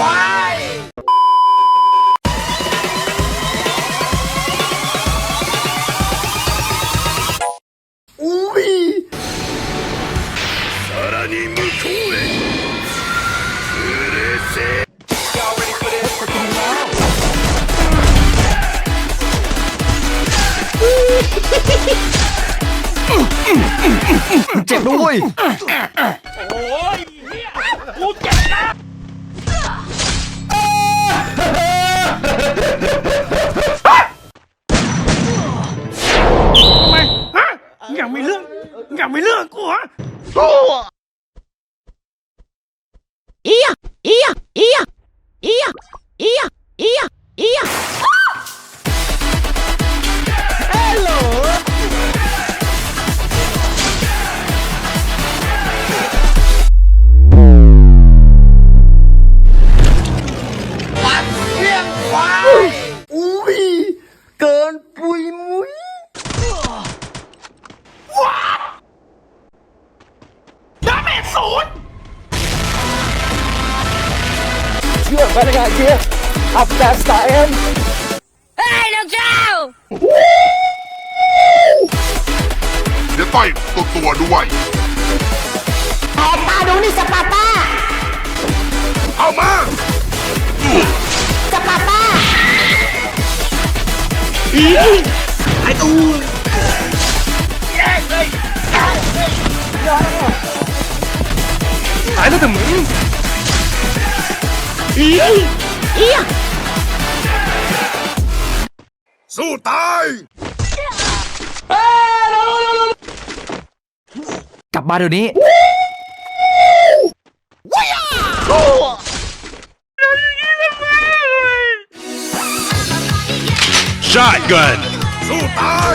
ควาย อุ้ย さらに向こうへうるせえ เจ็บด้วย いやいやいやいやいやいやいや。 เชื่อพนักงานเชียร์อัพแต่สตาร์เอ็ม Hey, no Joe! เดี๋ยวต่อยตัวตัวๆด้วยแหกตาดูนี่สปาร์ต้าเอามา สปาร์ต้าตายแล้วแต่มึง Ia, สู้ตาย กลับมาเดี๋ยวนี้ Shotgun สู้ตาย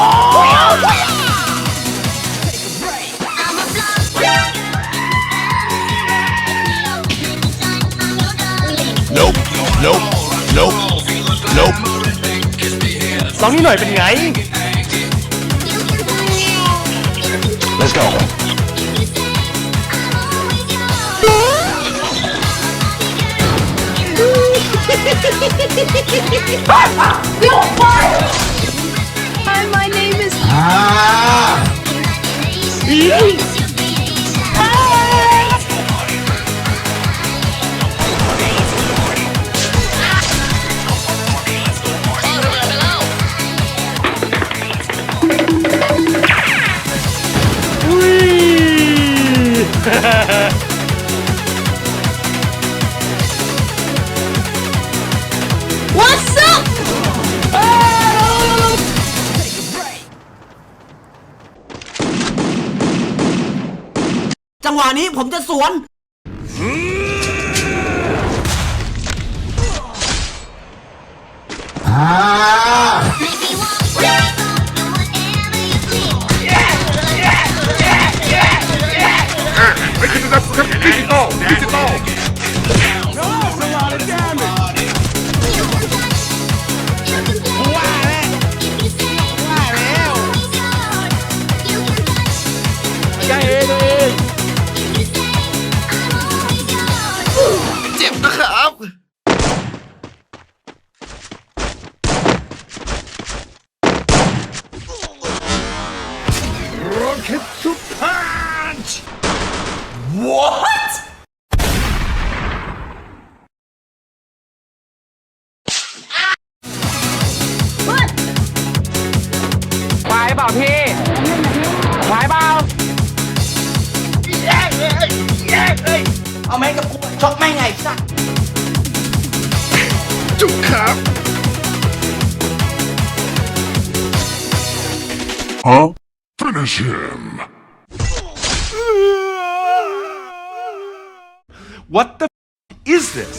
ลองนี่หน่อยเป็นไง Let's go อุ้ ผมจะสวนไเอาแม่งกับกูช็อกแม่งไงสักจุกครับ Huh? Finish him What the is this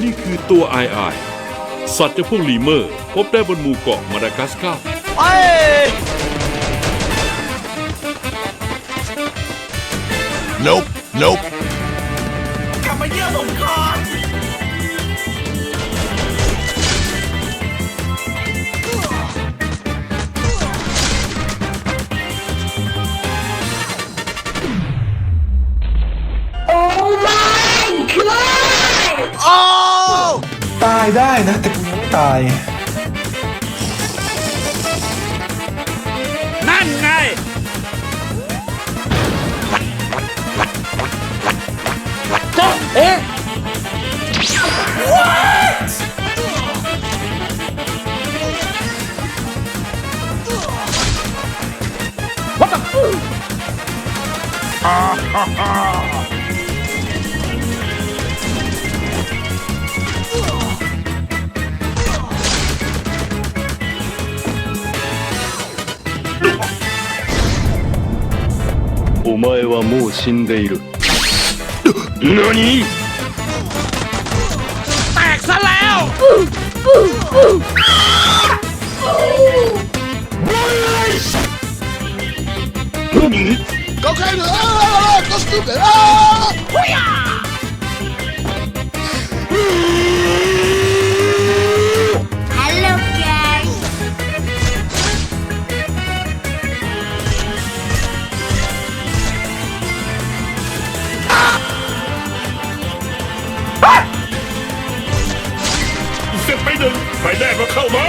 นี่คือตัวไอไอสัตว์จำพวกลีเมอร์ พบได้บนหมู่เกาะมาดากัสการ์ไป Nope, nope. โอ้ my god ตายได้นะ แต่กูยังไม่ตาย え？お前はもう死んでいる。何แตกซะแล้ว Go crazy! Ah, go stupid! Ah! hello รได้ก็เข้ามา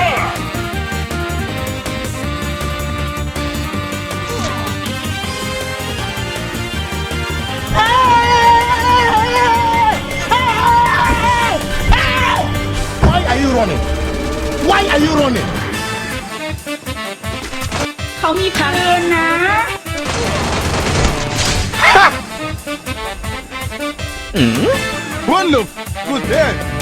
Why are you running? Why are you running? เขามีพังเองนะ Run the f- good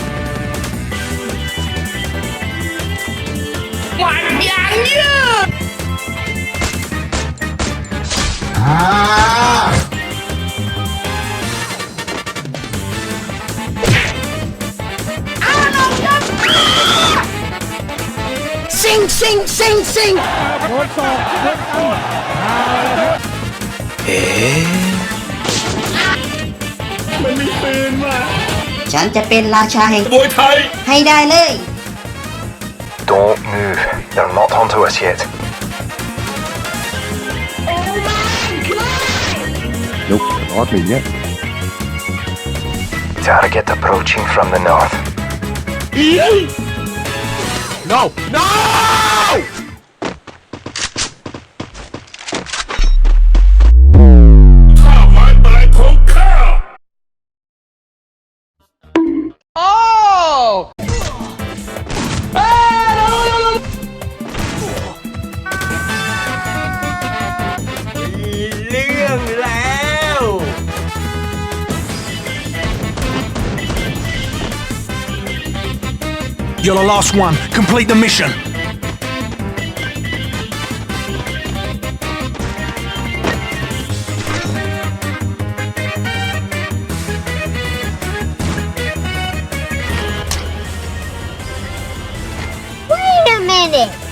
dead. ซิงซิงซิงซิงฉันจะเป็นราชาแห่ง มวยไทย ให้ได้เลย Don't move. They're not onto us yet. Nope, not me yet. Target approaching from the north. No! No! You're the last one. Complete the mission. Wait a minute.